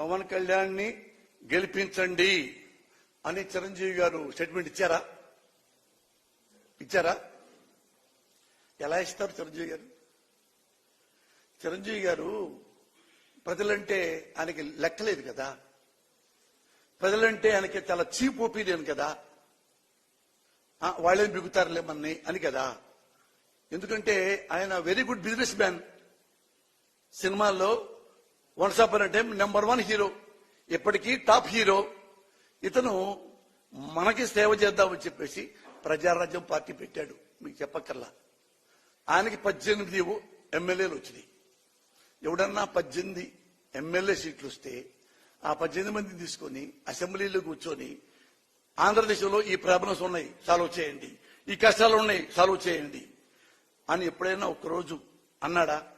పవన్ కళ్యాణ్ని గెలిపించండి అని చిరంజీవి గారు స్టేట్మెంట్ ఇచ్చారా? ఇచ్చారా? ఎలా ఇస్తారు చిరంజీవి గారు? చిరంజీవి గారు ప్రజలంటే ఆయనకి లెక్కలేదు కదా. ప్రజలంటే ఆయనకి చాలా చీప్ ఒపీనియన్ కదా. వాళ్ళే వాళ్ళేం బిగుతారులే మనని అని కదా. ఎందుకంటే ఆయన వెరీ గుడ్ బిజినెస్ మ్యాన్. సినిమాల్లో once up time number one hero ఇప్పటికీ టాప్ హీరో ఇతను మనకి సేవ చేద్దామని చెప్పేసి ప్రజారాజ్యం పార్టీ పెట్టాడు. మీకు చెప్పక్కర్లా. ఆయనకి పద్దెనిమిది ఎమ్మెల్యేలు వచ్చినాయి. ఎవడన్నా పద్దెనిమిది ఎమ్మెల్యే సీట్లు వస్తే ఆ పద్దెనిమిది మందిని తీసుకొని అసెంబ్లీలో కూర్చొని ఆంధ్రదేశంలో ఈ ప్రాబ్లమ్స్ ఉన్నాయి సాల్వ్ చేయండి. ఈ కష్టాలు ఉన్నాయి సాల్వ్ చేయండి. అని ఎప్పుడైనా ఒక్కరోజు అన్నాడా?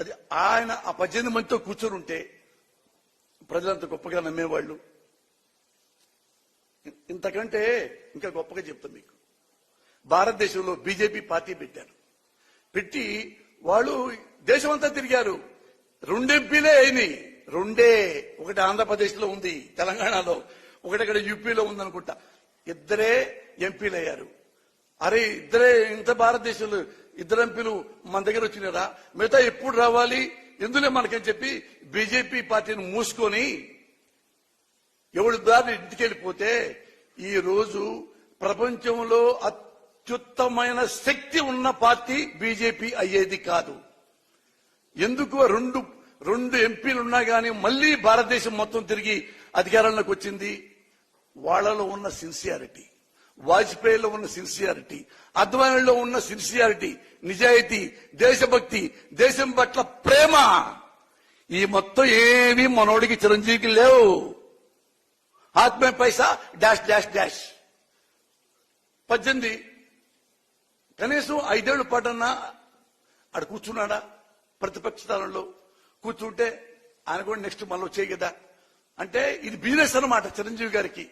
అది ఆయన ఆ పద్దెనిమిది మందితో కూర్చొని ఉంటే ప్రజలంత గొప్పగా నమ్మేవాళ్ళు. ఇంతకంటే ఇంకా గొప్పగా చెప్తాం మీకు. భారతదేశంలో బీజేపీ పార్టీ పెట్టారు. పెట్టి వాళ్ళు దేశమంతా తిరిగారు. రెండు ఎంపీలే అయినాయి. రెండే. ఒకటి ఆంధ్రప్రదేశ్లో ఉంది తెలంగాణలో. ఒకటి ఇక్కడ యూపీలో ఉందనుకుంటా. ఇద్దరే ఎంపీలు అయ్యారు అరే ఇద్దరే ఇంత భారతదేశంలో ఇద్దరు ఎంపీలు మన దగ్గర వచ్చినారా? మిగతా ఎప్పుడు రావాలి? ఎందులే మనకని చెప్పి బీజేపీ పార్టీని మూసుకొని ఎవడి దారి ఇంటికి వెళ్ళిపోతే ఈ రోజు ప్రపంచంలో అత్యుత్తమైన శక్తి ఉన్న పార్టీ బీజేపీ అయ్యేది కాదు. ఎందుకు రెండు రెండు ఎంపీలు ఉన్నా గానీ మళ్ళీ భారతదేశం మొత్తం తిరిగి అధికారంలోకి వచ్చింది? వాళ్ళలో ఉన్న సిన్సియారిటీ. వాజ్పేయిలో ఉన్న సిన్సియారిటీ అద్వానీలో ఉన్న సిన్సియారిటీ నిజాయితీ దేశభక్తి దేశం పట్ల ప్రేమ ఈ మొత్తం ఏమీ మనోడికి చిరంజీవికి లేవు. ఆత్మే పైసా డాష్ డాష్ డాష్. పద్దెనిమిది. కనీసం ఐదేళ్ళ పాటన్నా ఆడ కూర్చున్నాడా ప్రతిపక్ష స్థానంలో? కూర్చుంటే ఆయన కూడా నెక్స్ట్ మళ్ళీ వచ్చాయి కదా. అంటే ఇది బిజినెస్ అనమాట చిరంజీవి గారికి.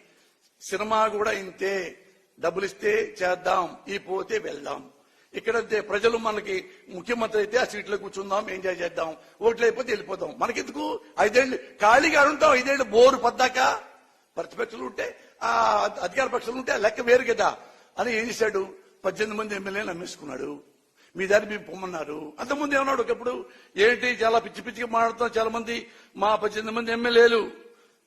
సినిమా కూడా ఇంతే. డబ్బులు ఇస్తే చేద్దాం ఈ పోతే వెళ్దాం. ఇక్కడంతే ప్రజలు మనకి ముఖ్యమంత్రి అయితే ఆ సీట్లో కూర్చుందాం ఎంజాయ్ చేద్దాం ఓట్లు అయిపోతే మనకి మనకెందుకు? ఐదేళ్ళు ఖాళీగా ఉంటాం ఐదేళ్ళు బోరు పద్దాక ప్రతిపక్షులు ఉంటే ఆ అధికార పక్షులు ఉంటే లెక్క వేరు కదా. అని ఏం చేశాడు? పద్దెనిమిది మంది ఎమ్మెల్యేలు అమ్మేసుకున్నాడు. మీ దారి మేము పొమ్మన్నారు. అంతకుముందు ఏమన్నాడు ఒకప్పుడు? ఏంటి చాలా పిచ్చి పిచ్చిగా మాట్లాడుతున్నారు చాలా మంది మా పద్దెనిమిది మంది ఎమ్మెల్యేలు.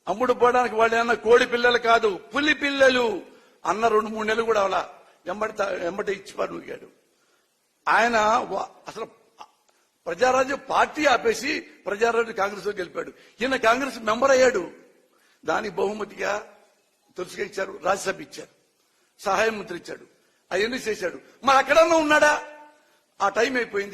అమ్ముడు పోవడానికి వాళ్ళు ఏమన్నా కోడి పిల్లలు కాదు పులి పిల్లలు. అన్న రెండు మూడు నెలలు కూడా అలా ఎమ్మటి వెంబట ఎమ్మటి ఇచ్చి ఆయన అసలు ప్రజారాజ్యం పార్టీ ఆపేసి ప్రజారాజ్యం కాంగ్రెస్లో గెలిపాడు ఈయన కాంగ్రెస్ మెంబర్ అయ్యాడు. దానికి బహుమతిగా తులసిగా ఇచ్చారు రాజ్యసభ ఇచ్చారు సహాయ మంత్రి ఇచ్చాడు అవన్నీ చేశాడు. మరి అక్కడన్నా ఉన్నాడా? ఆ టైం అయిపోయింది.